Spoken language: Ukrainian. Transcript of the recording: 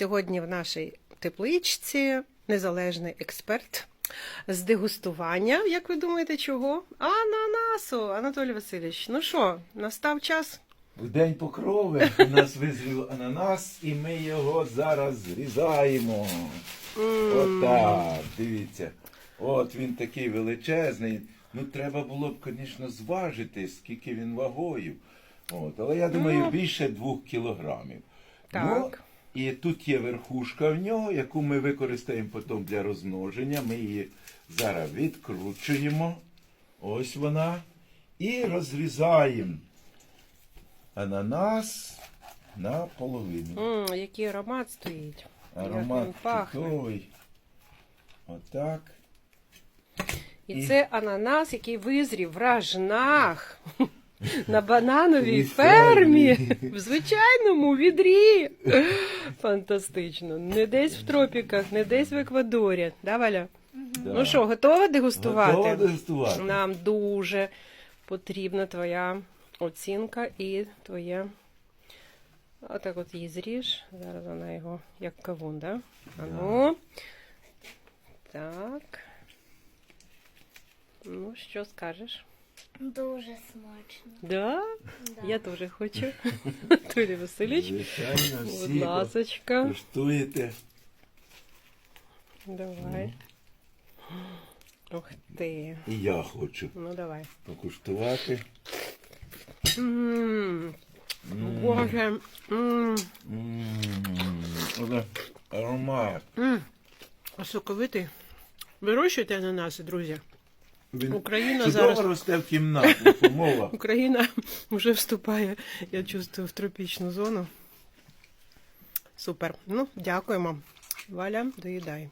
Сьогодні в нашій тепличці незалежний експерт з дегустування. Як ви думаєте, чого? Ананасу, Анатолій Васильович. Ну що, настав час? В день покрови у нас визрів ананас, і ми його зараз зрізаємо. Отак, дивіться. От він такий величезний. Ну, треба було б, звісно, зважити, скільки він вагою. От, але я думаю, Ну. більше двох кілограмів. Так. Ну, і тут є верхушка в нього, яку ми використаємо потім для розмноження. Ми її зараз відкручуємо. Ось вона. І розрізаємо ананас на половину. М, який аромат стоїть. Аромат чудовий. Отак. І І- це ананас, який визрів в ражнах на банановій фермі, в звичайному відрі. Фантастично. Не десь в тропіках, не десь в Еквадорі. Да, Валя? Да. Ну що, готова дегустувати? Готова дегустувати? Нам дуже потрібна твоя оцінка і твоє. Отак от її зріж. Зараз вона його як кавун, да? А ну. Так. Ну, що скажеш? Дуже смачно. Да? Да. Я теж хочу. Толі Васильович, Звичайно, будь всі ласочка. коштуєте. Давай. Ух ти. І я хочу Ну давай. покуштувати. М, Боже. М. м, оце Аромат. М, Соковитий. Вирощуйте ананаси, друзі. Він Україна чудово зараз. росте в кімнатних умовах. Україна вже вступає, я чувствую, в тропічну зону. Супер. Ну, дякуємо. Валя, доїдай.